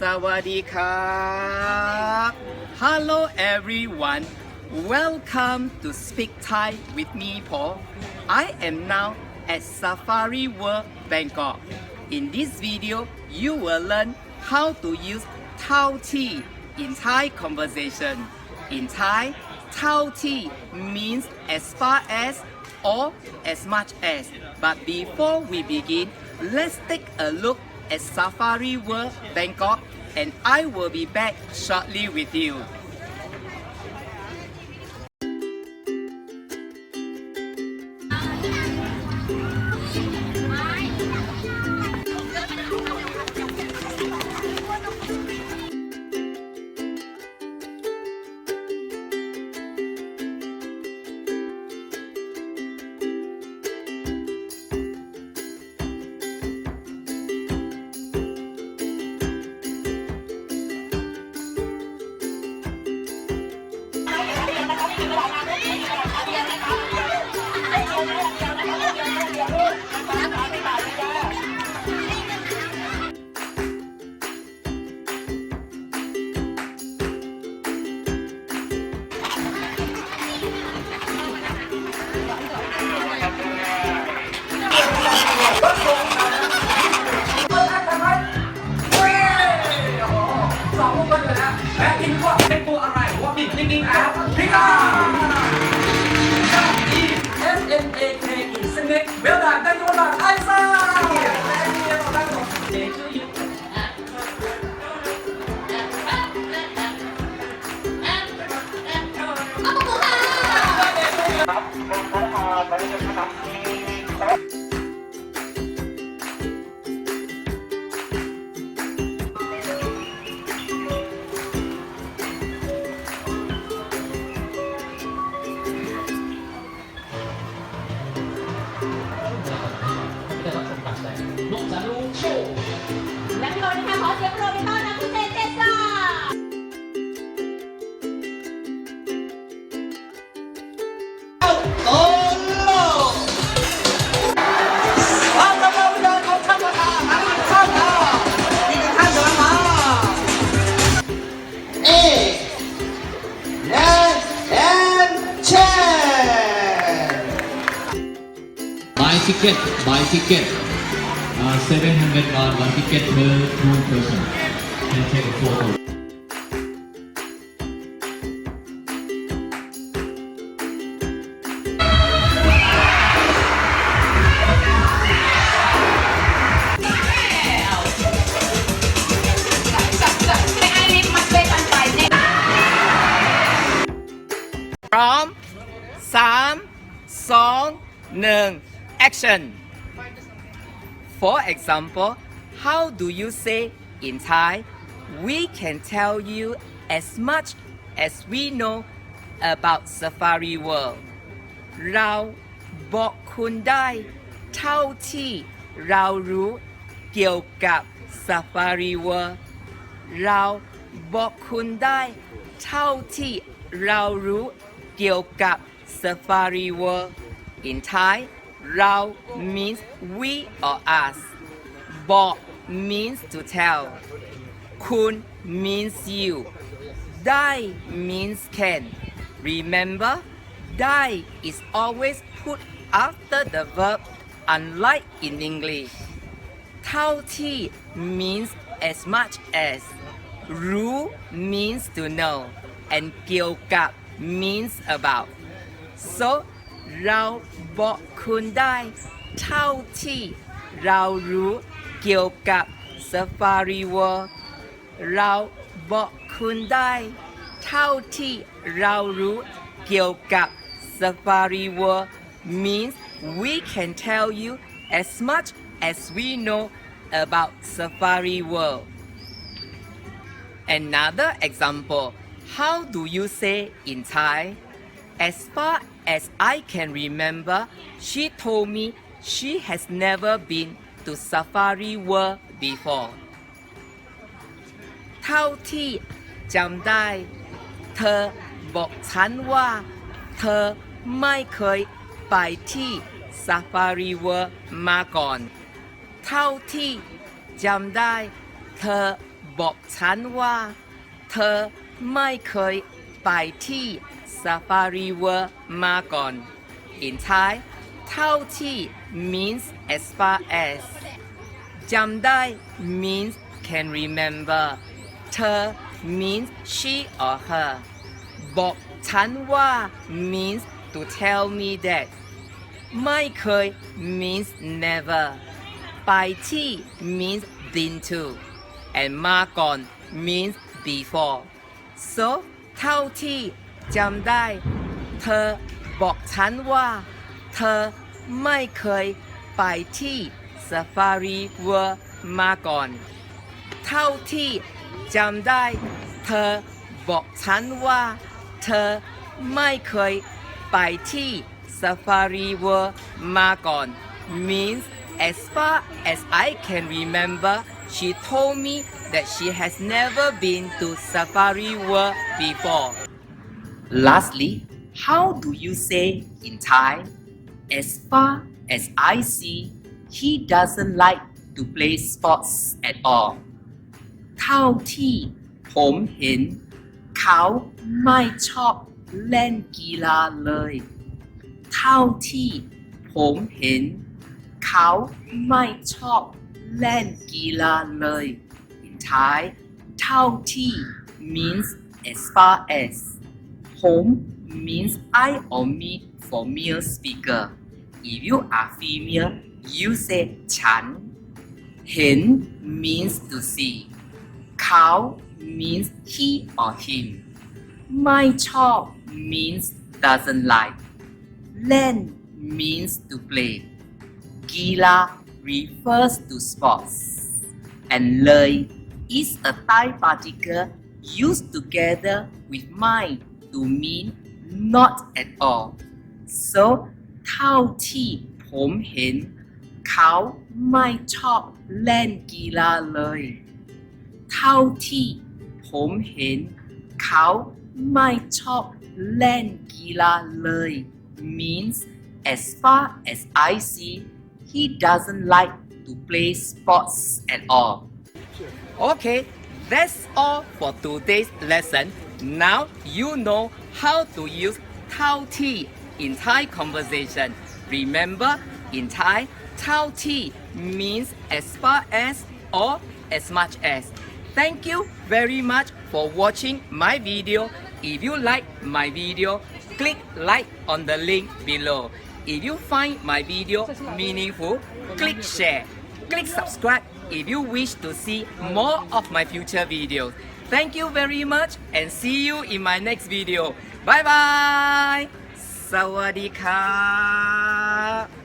สวัสดีครับ Hello everyone Welcome to Speak Thai with me Paul I am now at Safari World Bangkok In this video you will learn how to use Tao Ti in Thai conversation In Thai Tao Ti means as far as or as much as but before we begin let's take a look at Safari World Bangkok and I will be back shortly with you. แล้วและคิดว่าเป็นตัวอะไร be picking up, pick up! S-N-A-K-E, Snake, well done, thank you. Ticket, buy ticket. Uh, 700 baht, one ticket per two person. Can take a photo. พร้อม3 2 1 action For example how do you say in Thai we can tell you as much as we know about Safari World เราบอกคุณได้เท่าที่เรารู้เกี่ยวกับ Safari World เราบอกคุณได้เท่าที่เรารู้เกี่ยวกับ Safari World in Thai Rao means we or us. Bo means to tell. Kun means you. Dai means can. Remember, dai is always put after the verb, unlike in English. Tao ti means as much as. Ru means to know. And Gilgap means about. So เราบอกคุณได้เท่าที่เรารู้เกี่ยวกับ Safari World เราบอกคุณได้เท่าที่เรารู้เกี่ยวกับ Safari World means we can tell you as much as we know about Safari World. Another example, how do you say in Thai? As far as I can remember, she told me she has never been to Safari World before. เท่าที่จำได้ เธอบอกฉันว่า เธอไม่เคยไปที่ Safari World มาก่อน เท่าที่จำได้ เธอบอกฉันว่า เธอไม่เคยไปที่ Safari World มาก่อน In Thai เท่าที่ means as far as จำได้ means can remember เธอ means she or her บอกฉันว่า means to tell me that ไม่เคย means never ไปที่ means been to and มาก่อน means before so เท่าที่ จำได้ เธอบอกฉันว่า เธอไม่เคยไปที่ Safari World มาก่อน เท่าที่จำได้ เธอบอกฉันว่า เธอไม่เคยไปที่ Safari World มาก่อน means as far as I can remember she told me that she has never been to Safari World before Lastly how do you say in Thai as far as I see he doesn't like to play sports at all เท่าที่ผมเห็น เขาไม่ชอบเล่นกีฬาเลย เท่าที่ผมเห็น เขาไม่ชอบเล่นกีฬาเลย In Thai เท่าที่ means as far as home means I or me for male speaker. If you are female, you say chan. Hen means to see. Cow means he or him. My chop means doesn't like. Len means to play. Gila refers to sports. And lei is a Thai particle used together with mind to mean not at all so เท่าที่ผมเห็น เขาไม่ชอบเล่นกีฬาเลย เท่าที่ผมเห็น เขาไม่ชอบเล่นกีฬาเลย means as far as I see he doesn't like to play sports at all Okay, that's all for today's lesson. Now you know how to use Tao Ti in Thai conversation. Remember, in Thai, Tao Ti means as far as or as much as. Thank you very much for watching my video. If you like my video, click like on the link below. If you find my video meaningful, click share. Click subscribe if you wish to see more of my future videos. Thank you very much and see you in my next video. Bye bye. สวัสดีครับ